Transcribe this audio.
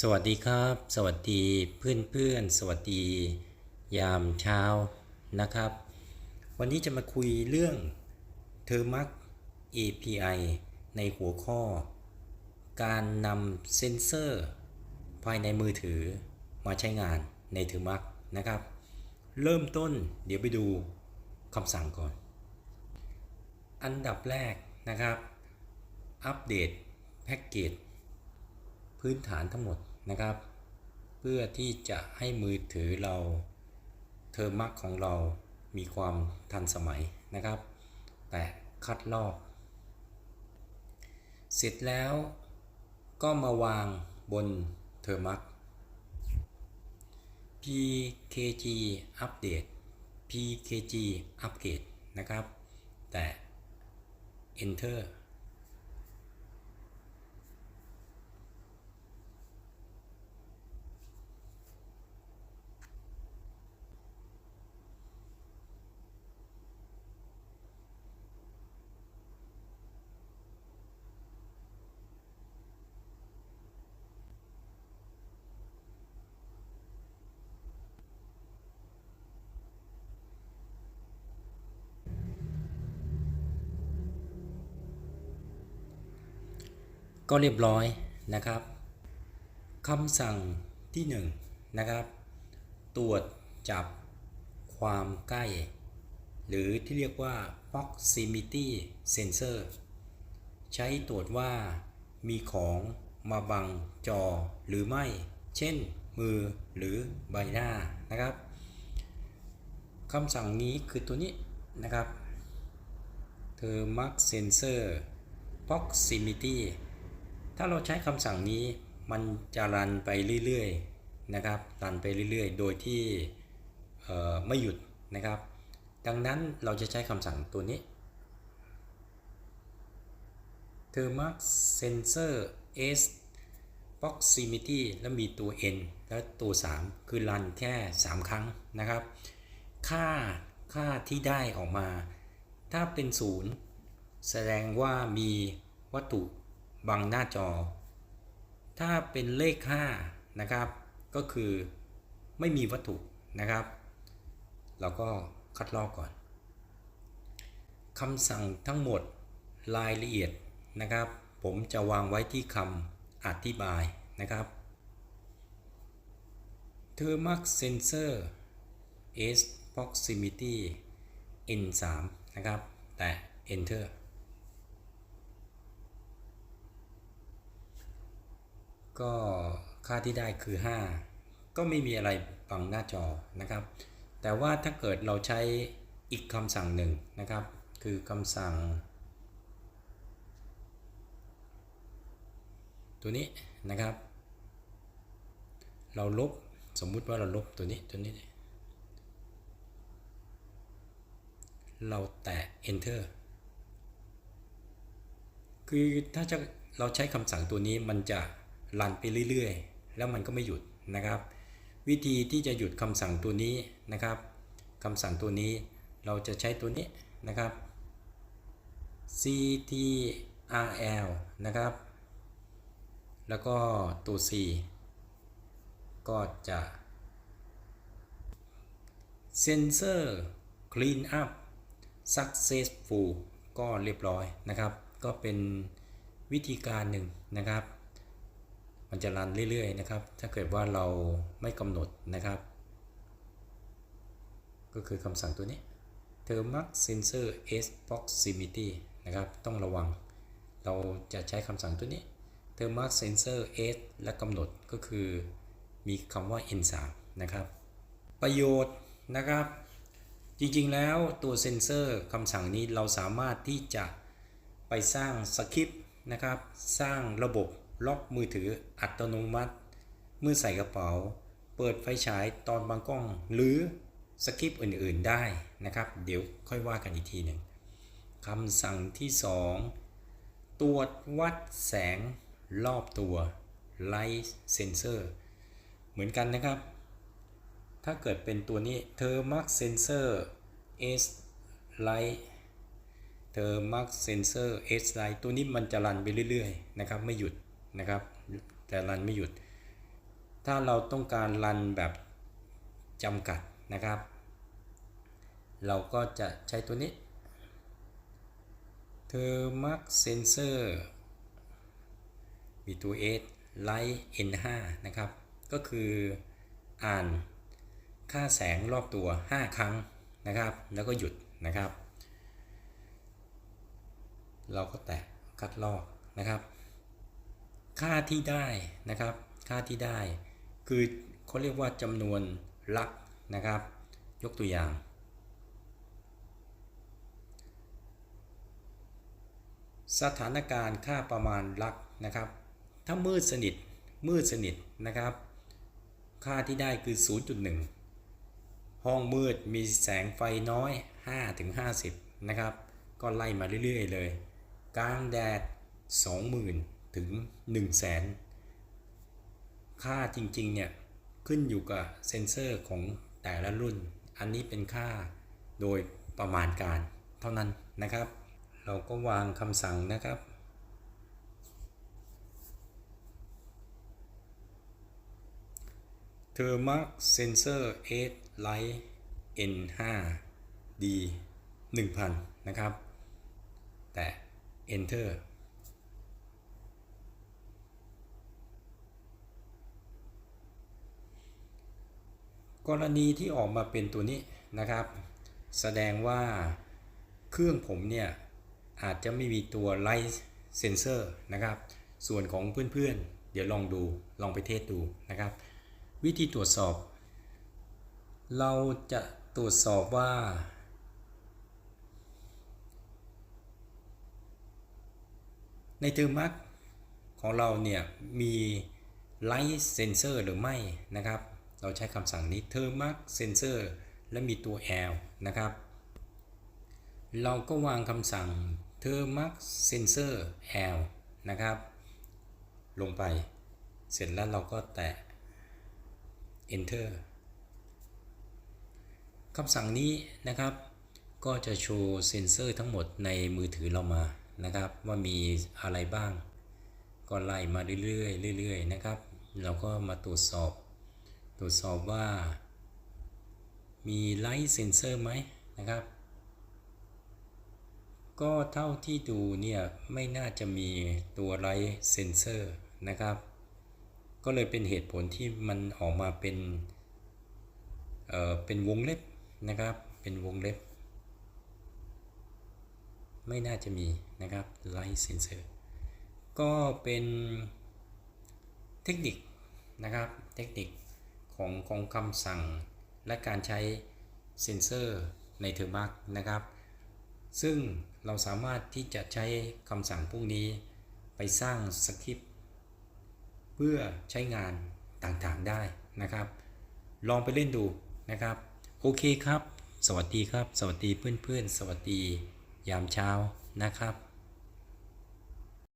สวัสดีครับ สวัสดีเพื่อนเพื่อนๆสวัสดียามเช้านะครับ วันนี้จะมาคุยเรื่องเทอร์มัก API ในหัวข้อ การนำเซ็นเซอร์ ภายในมือถือมาใช้งานในเทอร์มักนะครับ เริ่มต้นเดี๋ยวไปดูคำสั่งก่อน อันดับแรกนะครับ อัปเดตแพ็กเกจ พื้นฐานทั้งหมดนะครับ เพื่อที่จะให้มือถือเราเทอร์มักของเรามีความทันสมัยนะครับ แต่คัดลอก เสร็จแล้วก็มาวางบนเทอร์มัก PKG อัปเดต PKG อัปเกรดนะครับ แต่ Enter ก็เรียบร้อยนะครับคำสั่งที่1นงนะครับ ตรวจจับความใกล้ หรือที่เรียกว่า proximity sensor ใช้ตรวจว่ามีของมาบังจอหรือไม่ เช่น มือหรือใบหน้านะครับคำสั่งนี้คือตัวนี้นะครับเธอมักเซนเซอร์ proximity ถ้าเราใช้คำสั่งนี้มันจะรันไปเรื่อยๆนะครับ รันไปเรื่อยๆ โดยที่ไม่หยุดนะครับ ดังนั้นเราจะใช้คำสั่งตัวนี้ thermax sensor s proximity แล้วมีตัว n และตัว 3 คือรันแค่ 3 ครั้งนะครับ ค่าค่าที่ได้ออกมา ถ้าเป็น 0 แสดงว่ามีวัตถุ บังหน้าจอ ถ้าเป็นเลข 5 นะครับ ก็คือไม่มีวัตถุนะครับ เราก็คัดลอกก่อนคำสั่งทั้งหมดรายละเอียดนะครับ ผมจะวางไว้ที่คำอธิบายนะครับ t h e r m a x sensor s proximity n 3 นะครับ แต่ enter ก็ค่าที่ได้คือ 5 ก็ไม่มีอะไรบังหน้าจอนะครับ แต่ว่าถ้าเกิดเราใช้อีกคำสั่งหนึ่งนะครับ คือคำสั่ง ตัวนี้นะครับ เราลบสมมุติว่าเราลบตัวนี้ตัวนี้ เราแตะ enter คือถ้าจะเราใช้คำสั่งตัวนี้มันจะ รันไปเรื่อยๆ แล้วมันก็ไม่หยุดนะครับ วิธีที่จะหยุดคำสั่งตัวนี้นะครับคำสั่งตัวนี้เราจะใช้ตัวนี้นะครับ ctrl นะครับ แล้วก็ตัว c ก็จะ sensor clean up successful ก็เรียบร้อยนะครับ ก็เป็นวิธีการหนึ่งนะครับ มันจะรันเรื่อยๆนะครับ ถ้าเกิดว่าเราไม่กำหนดนะครับ ก็คือคำสั่งตัวนี้ thermax sensor s proximity นะครับ ต้องระวัง เราจะใช้คำสั่งตัวนี้ thermax sensor s และกำหนดก็คือมีคำว่า n 3 นะครับ ประโยชน์นะครับ จริงๆแล้วตัวเซนเซอร์คำสั่งนี้เราสามารถที่จะไปสร้างสคริปต์นะครับ สร้างระบบ ล็อกมือถืออัตโนมัติ เมื่อใส่กระเป๋า เปิดไฟฉายตอนบางกล้องหรือสคริปต์อื่นๆได้นะครับ เดี๋ยวค่อยว่ากันอีกทีหนึ่งคำสั่งที่ 2 ตรวจวัดแสงรอบตัว Light Sensor เหมือนกันนะครับ ถ้าเกิดเป็นตัวนี้ Thermax Sensor S Light Thermax Sensor S Light ตัวนี้มันจะรันไปเรื่อยๆ นะครับ ไม่หยุด นะครับ แต่รันไม่หยุด ถ้าเราต้องการรันแบบจำกัดนะครับ เราก็จะใช้ตัวนี้เธอมักเซนเซอร์มีตัว S Light N5 นะครับ ก็คืออ่านค่าแสงรอบตัว 5 ครั้งนะครับ แล้วก็หยุดนะครับ เราก็แตะคัดลอกนะครับ ค่าที่ได้นะครับ ค่าที่ได้ คือเขาเรียกว่าจำนวนลักนะครับ ยกตัวอย่าง สถานการณ์ค่าประมาณลักนะครับ ถ้ามืดสนิทมืดสนิทนะครับ ค่าที่ได้คือ 0.1 ห้องมืดมีแสงไฟน้อย 5-50 นะครับ ก็ไล่มาเรื่อย ๆ เลย กลางแดด 20,000 ถึง100,000ค่าจริงๆเนี่ยขึ้นอยู่กับเซ็นเซอร์ของแต่ละรุ่น อันนี้เป็นค่าโดยประมาณการเท่านั้นนะครับ เราก็วางคำสั่งนะครับเทอร์มักเซนเซอร์8 Light N5 D 1000 นะครับ แต่ Enter กรณีที่ออกมาเป็นตัวนี้นะครับ แสดงว่าเครื่องผมเนี่ย อาจจะไม่มีตัวไลท์เซนเซอร์นะครับ ส่วนของเพื่อนๆ เดี๋ยวลองดูลองไปเทสดูนะครับ วิธีตรวจสอบ เราจะตรวจสอบว่า ในเทอร์มักของเราเนี่ย มีไลท์เซนเซอร์หรือไม่นะครับ เราใช้คำสั่งนี้เทอร์มักเซนเซอร์และมีตัว L นะครับ เราก็วางคำสั่ง t e r m a x sensor L นะครับ ลงไป เสร็จแล้วเราก็แตะ enter คำสั่งนี้นะครับ ก็จะโชว์เซนเซอร์ทั้งหมดในมือถือเรามานะครับ ว่ามีอะไรบ้าง ก็ไล่มาเรื่อยๆเรื่อยๆนะครับ เราก็มาตรวจสอบ ตรวจสอบว่ามีไลท์เซนเซอร์ไหมนะครับ ก็เท่าที่ดูเนี่ยไม่น่าจะมีตัวไลท์เซนเซอร์นะครับ ก็เลยเป็นเหตุผลที่มันออกมาเป็นเอ่อเป็นวงเล็บนะครับ เป็นวงเล็บ ไม่น่าจะมีนะครับไลท์เซนเซอร์ก็เป็นเทคนิคนะครับ เทคนิค ของของคำสั่ง และการใช้เซนเซอร์ในเทอร์มาร์กนะครับ ซึ่งเราสามารถที่จะใช้คำสั่งพวกนี้ไปสร้างสคริปต์เพื่อใช้งานต่างๆได้นะครับ ลองไปเล่นดูนะครับ โอเคครับ สวัสดีครับ สวัสดีเพื่อนๆ สวัสดียามเช้านะครับ